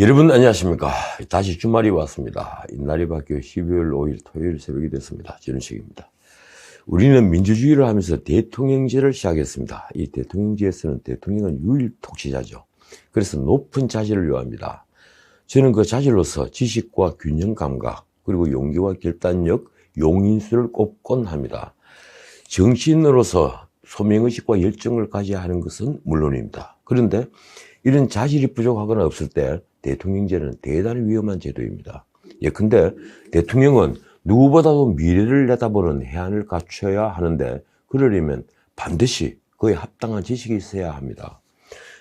여러분 안녕하십니까. 다시 주말이 왔습니다. 이날이 바뀌어 12월 5일 토요일 새벽이 됐습니다. 전우식입니다. 우리는 민주주의를 하면서 대통령제를 시작했습니다. 이 대통령제에서는 대통령은 유일 통치자죠. 그래서 높은 자질을 요합니다. 저는 그 자질로서 지식과 균형 감각, 그리고 용기와 결단력, 용인수를 꼽곤 합니다. 정치인으로서 소명의식과 열정을 가져야 하는 것은 물론입니다. 그런데 이런 자질이 부족하거나 없을 때 대통령제는 대단히 위험한 제도입니다. 예컨대 대통령은 누구보다도 미래를 내다보는 해안을 갖춰야 하는데 그러려면 반드시 그에 합당한 지식이 있어야 합니다.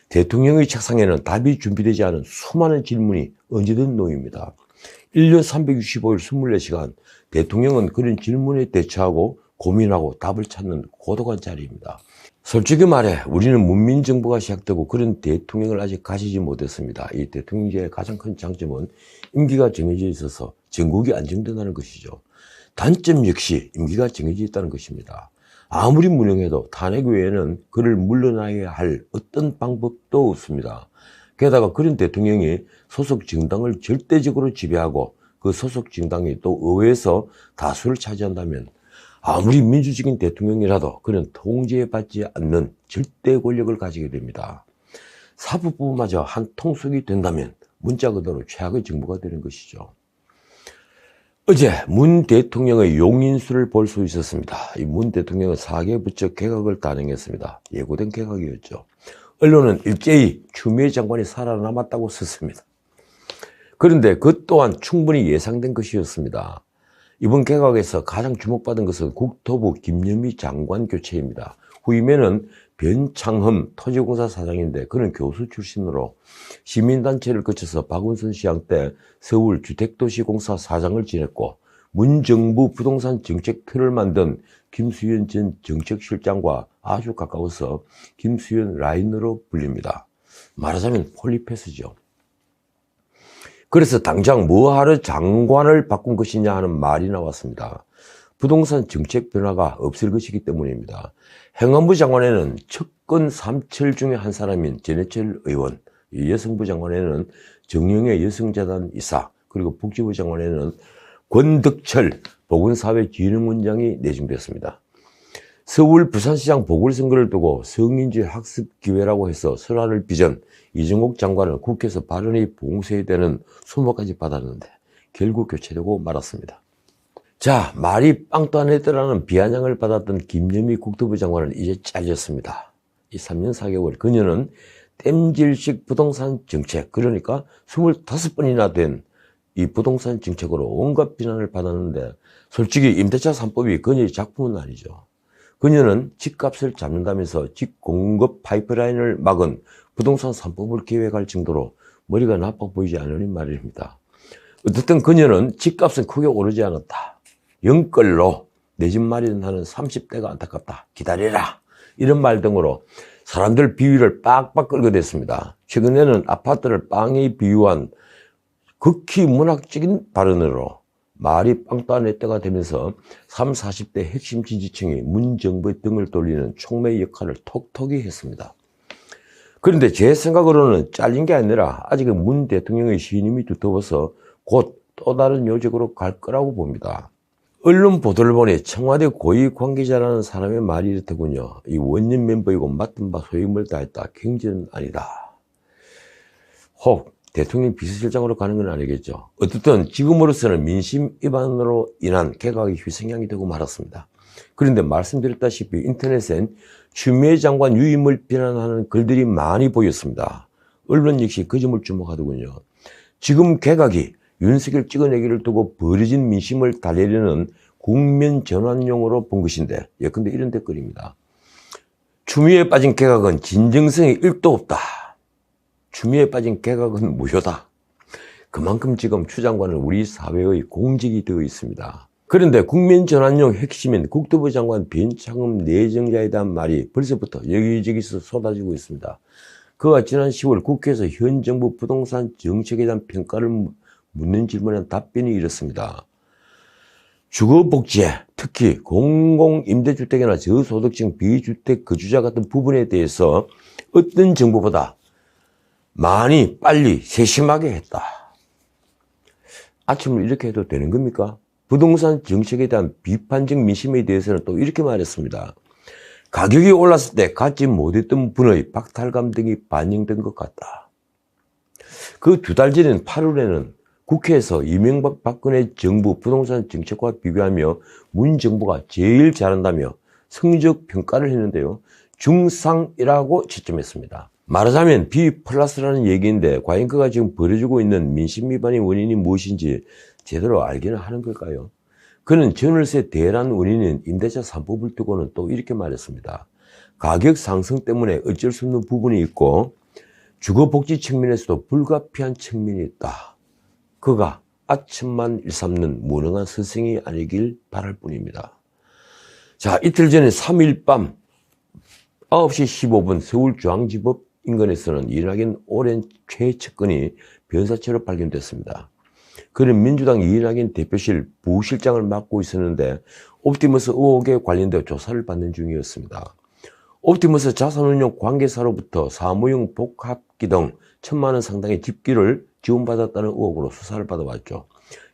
대통령의 책상에는 답이 준비되지 않은 수많은 질문이 언제든 놓입니다. 1년 365일 24시간 대통령은 그런 질문에 대처하고 고민하고 답을 찾는 고독한 자리입니다. 솔직히 말해 우리는 문민정부가 시작되고 그런 대통령을 아직 가지지 못했습니다. 이 대통령제의 가장 큰 장점은 임기가 정해져 있어서 전국이 안정된다는 것이죠. 단점 역시 임기가 정해져 있다는 것입니다. 아무리 무능해도 탄핵 외에는 그를 물러나야 할 어떤 방법도 없습니다. 게다가 그런 대통령이 소속 정당을 절대적으로 지배하고 그 소속 정당이 또 의회에서 다수를 차지한다면 아무리 민주적인 대통령이라도 그는 통제받지 않는 절대 권력을 가지게 됩니다. 사법부마저 한 통속이 된다면 문자 그대로 최악의 정부가 되는 것이죠. 어제 문 대통령의 용인수를 볼 수 있었습니다. 이문 대통령은 4개 부처 개각을 단행했습니다. 예고된 개각이었죠. 언론은 일제히 추미애 장관이 살아남았다고 썼습니다. 그런데 그 또한 충분히 예상된 것이었습니다. 이번 개각에서 가장 주목받은 것은 국토부 김여미 장관 교체입니다. 후임에는 변창흠 토지공사 사장인데 그는 교수 출신으로 시민단체를 거쳐서 박운선 시장 때 서울 주택도시공사 사장을 지냈고 문정부 부동산 정책틀을 만든 김수현 전 정책실장과 아주 가까워서 김수현 라인으로 불립니다. 말하자면 폴리패스죠. 그래서 당장 뭐하러 장관을 바꾼 것이냐 하는 말이 나왔습니다. 부동산 정책 변화가 없을 것이기 때문입니다. 행안부 장관에는 측근 삼철 중에 한 사람인 전해철 의원, 여성부 장관에는 정영애 여성재단 이사, 그리고 복지부 장관에는 권득철 보건사회진흥원장이 내정됐습니다. 서울 부산시장 보궐선거를 두고 성인지 학습 기회라고 해서 설화를 빚은 이정국 장관은 국회에서 발언이 봉쇄 되는 소모까지 받았는데 결국 교체되고 말았습니다. 자, 말이 빵도 안 했더라는 비아냥을 받았던 김여미 국토부 장관은 이제 잘렸습니다. 이 3년 4개월 그녀는 땜질식 부동산 정책 그러니까 25번이나 된 이 부동산 정책으로 온갖 비난을 받았는데 솔직히 임대차 3법이 그녀의 작품은 아니죠. 그녀는 집값을 잡는다면서 집 공급 파이프라인을 막은 부동산 3법을 계획할 정도로 머리가 나빠 보이지 않으니 말입니다. 어쨌든 그녀는 집값은 크게 오르지 않았다. 영끌로 내 집 마련하는 30대가 안타깝다. 기다려라. 이런 말 등으로 사람들 비위를 빡빡 끌게 됐습니다. 최근에는 아파트를 빵에 비유한 극히 문학적인 발언으로 말이 안 했다가 되면서 3, 40대 핵심 지지층이 문정부의 등을 돌리는 촉매 역할을 톡톡히 했습니다. 그런데 제 생각으로는 잘린 게 아니라 아직은 문 대통령의 신임이 두터워서 곧 또 다른 요직으로 갈 거라고 봅니다. 언론 보도를 보니 청와대 고위 관계자라는 사람의 말이 이렇더군요. 이 원년 멤버이고 맡은 바 소임을 다했다. 경제는 아니다. 혹 대통령 비서실장으로 가는 건 아니겠죠. 어쨌든 지금으로서는 민심 위반으로 인한 개각이 희생양이 되고 말았습니다. 그런데 말씀드렸다시피 인터넷엔 추미애 장관 유임을 비난하는 글들이 많이 보였습니다. 언론 역시 그 점을 주목하더군요. 지금 개각이 윤석열 찍어내기를 두고 버려진 민심을 달래려는 국면 전환용으로 본 것인데 예컨대 이런 댓글입니다. 추미애에 빠진 개각은 진정성이 1도 없다. 추미애에 빠진 개각은 무효다. 그만큼 지금 추 장관은 우리 사회의 공직이 되어 있습니다. 그런데 국면 전환용 핵심인 국토부 장관 변창흠 내정자에 대한 말이 벌써부터 여기저기서 쏟아지고 있습니다. 그가 지난 10월 국회에서 현 정부 부동산 정책에 대한 평가를 묻는 질문에 답변이 이렇습니다. 주거복지에 특히 공공임대주택이나 저소득층 비주택 거주자 같은 부분에 대해서 어떤 정부보다 많이 빨리 세심하게 했다. 아침을 이렇게 해도 되는 겁니까? 부동산 정책에 대한 비판적 민심에 대해서는 또 이렇게 말했습니다. 가격이 올랐을 때 갖지 못했던 분의 박탈감 등이 반영된 것 같다. 그 두 달 전인 8월에는 국회에서 이명박 박근혜 정부 부동산 정책과 비교하며 문 정부가 제일 잘한다며 성적 평가를 했는데요. 중상이라고 지점했습니다. 말하자면 B 플러스라는 얘기인데 과연 그가 지금 벌어지고 있는 민심 위반의 원인이 무엇인지 제대로 알기는 하는 걸까요? 그는 전월세 대란 원인인 임대차 3법을 두고는 또 이렇게 말했습니다. 가격 상승 때문에 어쩔 수 없는 부분이 있고 주거복지 측면에서도 불가피한 측면이 있다. 그가 아침만 일삼는 무능한 스승이 아니길 바랄 뿐입니다. 자, 이틀 전에 3일 밤 9시 15분 서울중앙지법 인근에서는 이낙연 오랜 최측근이 변사체로 발견됐습니다. 그는 민주당 이낙연 대표실 부실장을 맡고 있었는데 옵티머스 의혹에 관련되어 조사를 받는 중이었습니다. 옵티머스 자산운용 관계사로부터 사무용 복합기 등 천만 원 상당의 집기를 지원받았다는 의혹으로 수사를 받아왔죠.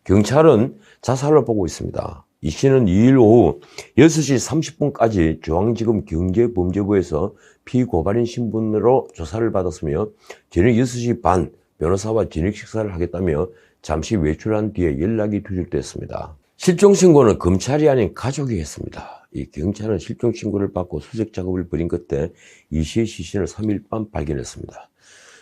경찰은 자살을 보고 있습니다. 이 씨는 2일 오후 6시 30분까지 중앙지검 경제범죄부에서 피고발인 신분으로 조사를 받았으며 저녁 6시 반 변호사와 저녁 식사를 하겠다며 잠시 외출한 뒤에 연락이 두절됐습니다. 실종 신고는 검찰이 아닌 가족이 했습니다. 이 경찰은 실종 신고를 받고 수색 작업을 벌인 끝에 이 씨의 시신을 3일 밤 발견했습니다.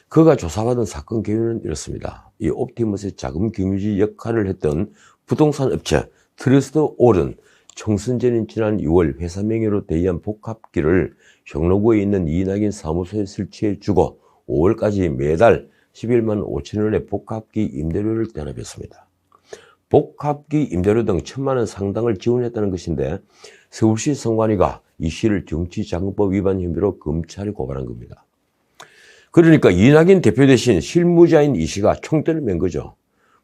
그가 조사받은 사건 경위는 이렇습니다. 이 옵티머스의 자금 경유지 역할을 했던 부동산 업체 트러스트 올은 총선전인 지난 6월 회사 명의로 대의한 복합기를 경로구에 있는 이낙연 사무소에 설치해 주고 5월까지 매달 11만 5천 원의 복합기 임대료를 대납했습니다. 복합기 임대료 등 천만 원 상당을 지원했다는 것인데 서울시 선관위가 이 씨를 정치자금법 위반 혐의로 검찰에 고발한 겁니다. 그러니까 이낙연 대표 대신 실무자인 이 씨가 총대를 맨 거죠.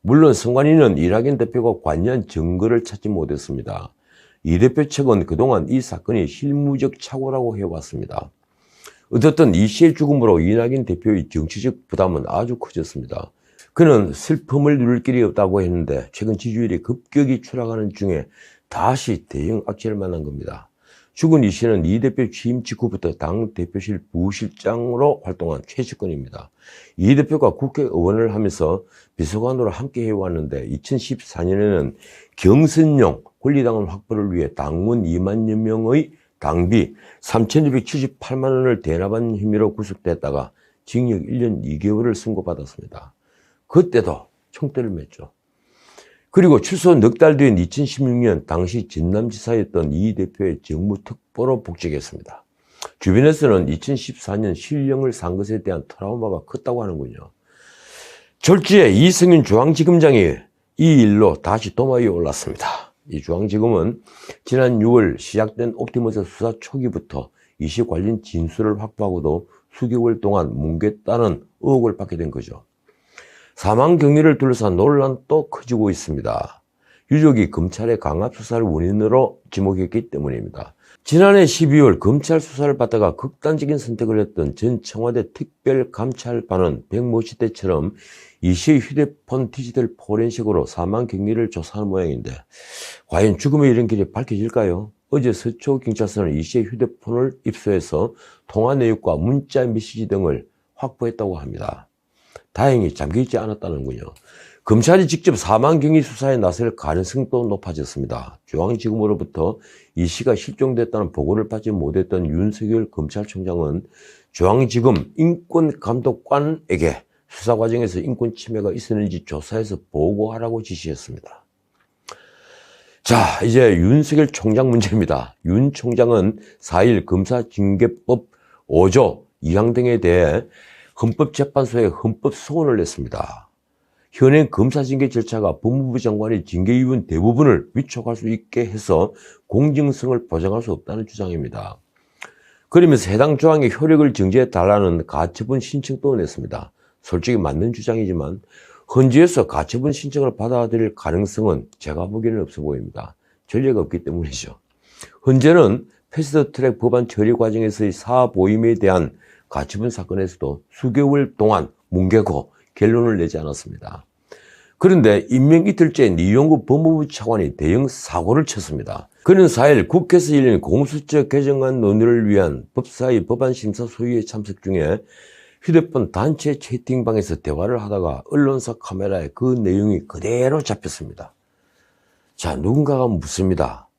물론 선관위는 이낙연 대표가 관여한 증거를 찾지 못했습니다. 이 대표 측은 그동안 이 사건이 실무적 착오라고 해왔습니다. 어쨌든 이 씨의 죽음으로 이낙연 대표의 정치적 부담은 아주 커졌습니다. 그는 슬픔을 누릴 길이 없다고 했는데 최근 지지율이 급격히 추락하는 중에 다시 대형 악재를 만난 겁니다. 죽은 이 씨는 이 대표 취임 직후부터 당 대표실 부실장으로 활동한 최측근입니다. 이 대표가 국회의원을 하면서 비서관으로 함께 해왔는데 2014년에는 경선용 권리당원 확보를 위해 당원 2만여 명의 당비 3,278만 원을 대납한 혐의로 구속됐다가 징역 1년 2개월을 선고받았습니다. 그때도 총대를 맸죠. 그리고 출소 넉 달 뒤인 2016년 당시 전남지사였던 이 대표의 정무특보로 복직했습니다. 주변에서는 2014년 실령을 산 것에 대한 트라우마가 컸다고 하는군요. 졸지에 이승윤 중앙지검장이 이 일로 다시 도마 위에 올랐습니다. 이 중앙지검은 지난 6월 시작된 옵티머스 수사 초기부터 이시 관련 진술을 확보하고도 수개월 동안 뭉갰다는 의혹을 받게 된 거죠. 사망 경위를 둘러싼 논란도 커지고 있습니다. 유족이 검찰의 강압 수사를 원인으로 지목했기 때문입니다. 지난해 12월 검찰 수사를 받다가 극단적인 선택을 했던 전 청와대 특별감찰반은 백모 씨 때처럼 이 씨의 휴대폰 디지털 포렌식으로 사망 경위를 조사하는 모양인데 과연 죽음의 이런 길이 밝혀질까요? 어제 서초경찰서는 이 씨의 휴대폰을 입수해서 통화 내역과 문자 메시지 등을 확보했다고 합니다. 다행히 잠겨 있지 않았다는군요. 검찰이 직접 사망 경위 수사에 나설 가능성도 높아졌습니다. 중앙지검으로부터 이 씨가 실종됐다는 보고를 받지 못했던 윤석열 검찰총장은 중앙지검 인권감독관에게 수사 과정에서 인권 침해가 있었는지 조사해서 보고하라고 지시했습니다. 자, 이제 윤석열 총장 문제입니다. 윤 총장은 4일 검사징계법 5조 2항 등에 대해 헌법재판소에 헌법 소원을 냈습니다. 현행 검사징계 절차가 법무부 장관의 징계위원 대부분을 위촉할 수 있게 해서 공정성을 보장할 수 없다는 주장입니다. 그러면서 해당 조항의 효력을 정지해 달라는 가처분 신청도 냈습니다. 솔직히 맞는 주장이지만 헌지에서 가처분 신청을 받아들일 가능성은 제가 보기에는 없어 보입니다. 전례가 없기 때문이죠. 헌재는 패스트트랙 법안 처리 과정에서의 사보임에 대한 가처분 사건에서도 수개월 동안 뭉개고 결론을 내지 않았습니다. 그런데 임명 이틀째 이용구 법무부 차관이 대형 사고를 쳤습니다. 그는 4일 국회에서 열린 공수처 개정안 논의를 위한 법사위 법안 심사 소위에 참석 중에 휴대폰 단체 채팅방에서 대화를 하다가 언론사 카메라에 그 내용이 그대로 잡혔습니다. 자, 누군가가 묻습니다.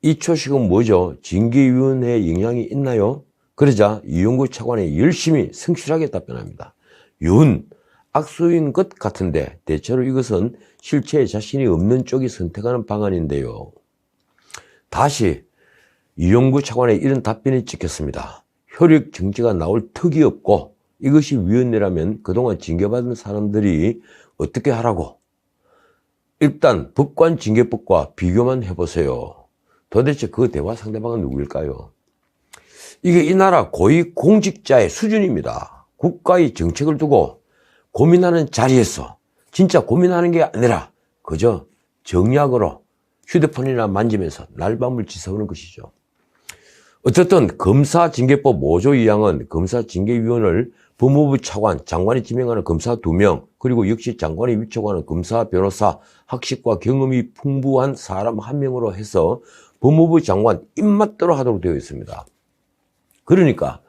이 초식은 뭐죠? 징계위원회에 영향이 있나요? 그러자 이용구 차관이 열심히 성실하게 답변합니다. 윤, 악수인 것 같은데 대체로 이것은 실체에 자신이 없는 쪽이 선택하는 방안인데요. 다시 이용구 차관의 이런 답변이 찍혔습니다. 효력 정지가 나올 턱이 없고 이것이 위원회라면 그동안 징계받은 사람들이 어떻게 하라고? 일단 법관 징계법과 비교만 해보세요. 도대체 그 대화 상대방은 누구일까요? 이게 이 나라 고위 공직자의 수준입니다. 국가의 정책을 두고 고민하는 자리에서 진짜 고민하는 게 아니라 그저 정략으로 휴대폰이나 만지면서 날밤을 지새우는 것이죠. 어쨌든 검사징계법 5조 2항은 검사징계위원을 법무부 차관, 장관이 지명하는 검사 2명, 그리고 역시 장관이 위촉하는 검사, 변호사, 학식과 경험이 풍부한 사람 한 명으로 해서 법무부 장관 입맛대로 하도록 되어 있습니다. 그러니까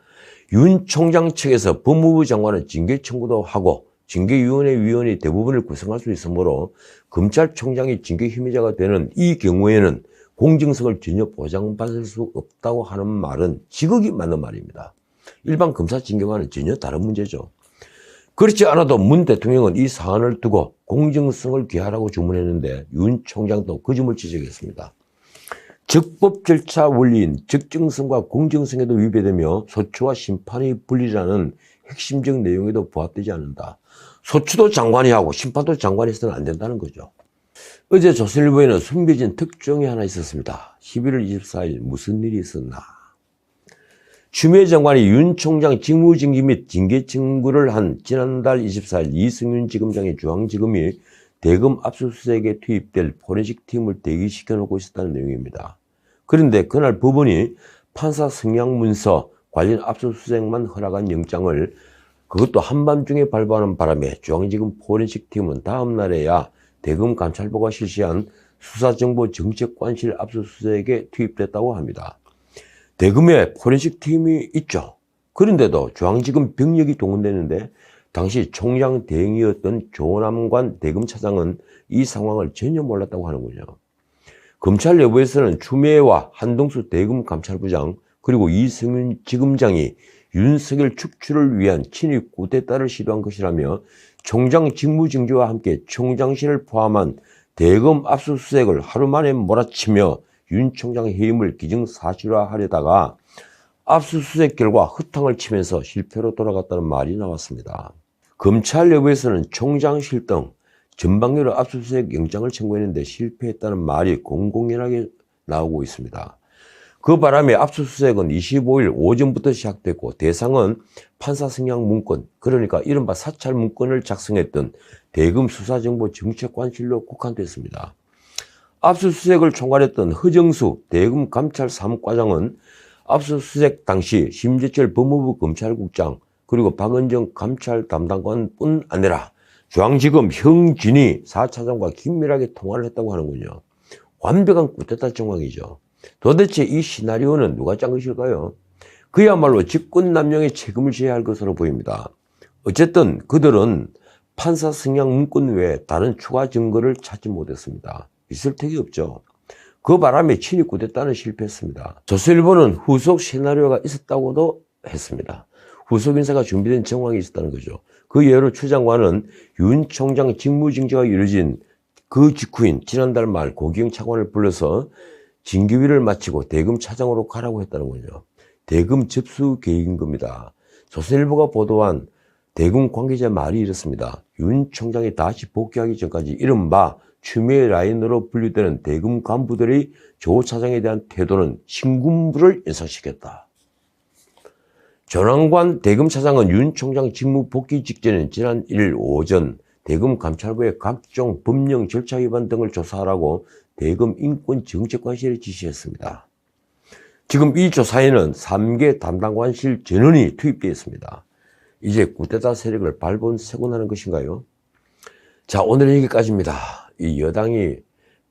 윤 총장 측에서 법무부 장관은 징계 청구도 하고 징계위원회 위원이 대부분을 구성할 수 있으므로 검찰총장이 징계 혐의자가 되는 이 경우에는 공정성을 전혀 보장받을 수 없다고 하는 말은 지극히 맞는 말입니다. 일반 검사 징계와는 전혀 다른 문제죠. 그렇지 않아도 문 대통령은 이 사안을 두고 공정성을 기하라고 주문했는데 윤 총장도 그 점을 지적했습니다. 적법 절차 원리인 적정성과 공정성에도 위배되며 소추와 심판의 분리라는 핵심적 내용에도 부합되지 않는다. 소추도 장관이 하고 심판도 장관이 해서는 안 된다는 거죠. 어제 조선일보에는 숨겨진 특종이 하나 있었습니다. 11월 24일 무슨 일이 있었나. 추미애 장관이 윤 총장 직무징계 및 징계 청구를 한 지난달 24일 이승윤 지검장의 중앙지검이 대검 압수수색에 투입될 포렌식 팀을 대기시켜 놓고 있었다는 내용입니다. 그런데 그날 법원이 판사 성향 문서 관련 압수수색만 허락한 영장을 그것도 한밤중에 발부하는 바람에 중앙지검 포렌식 팀은 다음 날에야 대검 감찰부가 실시한 수사정보 정책관실 압수수색에 투입됐다고 합니다. 대검에 포렌식 팀이 있죠. 그런데도 중앙지검 병력이 동원되는데 당시 총장 대행이었던 조남관 대검 차장은 이 상황을 전혀 몰랐다고 하는군요. 검찰 내부에서는 추미애와 한동수 대검 감찰부장 그리고 이승윤 지검장이 윤석열 축출을 위한 친입 구대따를 시도한 것이라며 총장 직무정지와 함께 총장실을 포함한 대검 압수수색을 하루 만에 몰아치며 윤 총장의 해임을 기정사실화하려다가 압수수색 결과 허탕을 치면서 실패로 돌아갔다는 말이 나왔습니다. 검찰 내부에서는 총장 실 등 전방위로 압수수색 영장을 청구했는데 실패했다는 말이 공공연하게 나오고 있습니다. 그 바람에 압수수색은 25일 오전부터 시작됐고 대상은 판사 성향 문건 그러니까 이른바 사찰 문건을 작성했던 대검 수사정보 정책관실로 국한됐습니다. 압수수색을 총괄했던 허정수 대검 감찰 사무과장은 압수수색 당시 심재철 법무부 검찰국장 그리고 박은정 감찰 담당관뿐 아니라 중앙지검 형진이 4차장과 긴밀하게 통화를 했다고 하는군요. 완벽한 꾸테타 정황이죠. 도대체 이 시나리오는 누가 짠 것일까요? 그야말로 직권남용의 책임을 져야 할 것으로 보입니다. 어쨌든 그들은 판사 성향 문건 외에 다른 추가 증거를 찾지 못했습니다. 있을 턱이 없죠. 그 바람에 친입 구대단은 실패했습니다. 조선일보는 후속 시나리오가 있었다고도 했습니다. 후속 인사가 준비된 정황이 있었다는 거죠. 그 예로 추 장관은 윤 총장 직무징계가 이루어진 그 직후인 지난달 말 고기영 차관을 불러서 징계위를 마치고 대금 차장으로 가라고 했다는 거죠. 대금 접수 계획인 겁니다. 조선일보가 보도한 대금 관계자 말이 이렇습니다. 윤 총장이 다시 복귀하기 전까지 이른바 추미애 라인으로 분류되는 대금 간부들의 조 차장에 대한 태도는 신군부를 인상시켰다. 전황관 대금 차장은 윤 총장 직무 복귀 직전인 지난 1일 오전 대금 감찰부의 각종 법령 절차 위반 등을 조사하라고 대검 인권 정책관실에 지시했습니다. 지금 이 조사에는 3개 담당관실 전원이 투입되어 있습니다. 이제 구테타 세력을 발본 세곤하는 것인가요? 자, 오늘은 여기까지입니다. 이 여당이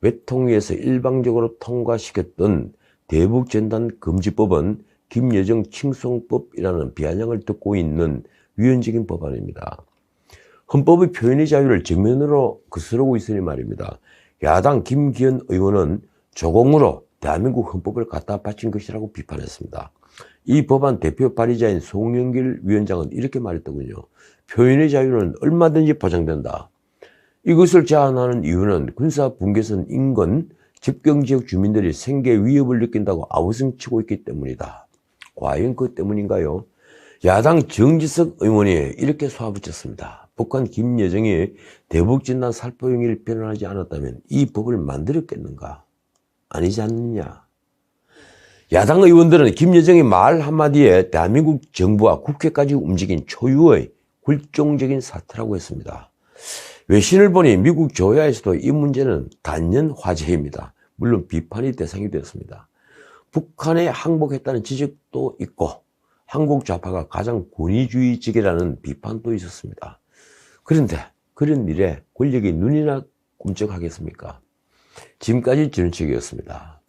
외통위에서 일방적으로 통과시켰던 대북전단 금지법은 김여정 칭송법이라는 비아냥을 듣고 있는 위헌적인 법안입니다. 헌법의 표현의 자유를 정면으로 거스르고 있으니 말입니다. 야당 김기현 의원은 조공으로 대한민국 헌법을 갖다 바친 것이라고 비판했습니다. 이 법안 대표 발의자인 송영길 위원장은 이렇게 말했더군요. 표현의 자유는 얼마든지 보장된다. 이것을 제안하는 이유는 군사 분계선 인근 집경지역 주민들이 생계 위협을 느낀다고 아우성치고 있기 때문이다. 과연 그 때문인가요? 야당 정지석 의원이 이렇게 쏘아붙였습니다. 북한 김여정이 대북 진단 살포 용의를 변환하지 않았다면 이 법을 만들었겠는가? 아니지 않느냐? 야당 의원들은 김여정의 말 한마디에 대한민국 정부와 국회까지 움직인 초유의 굴종적인 사태라고 했습니다. 외신을 보니 미국 조야에서도 이 문제는 단연 화제입니다. 물론 비판이 대상이 되었습니다. 북한에 항복했다는 지적도 있고 한국 좌파가 가장 권위주의적이라는 비판도 있었습니다. 그런데 그런 일에 권력이 눈이나 꿈쩍하겠습니까? 지금까지 전책이었습니다.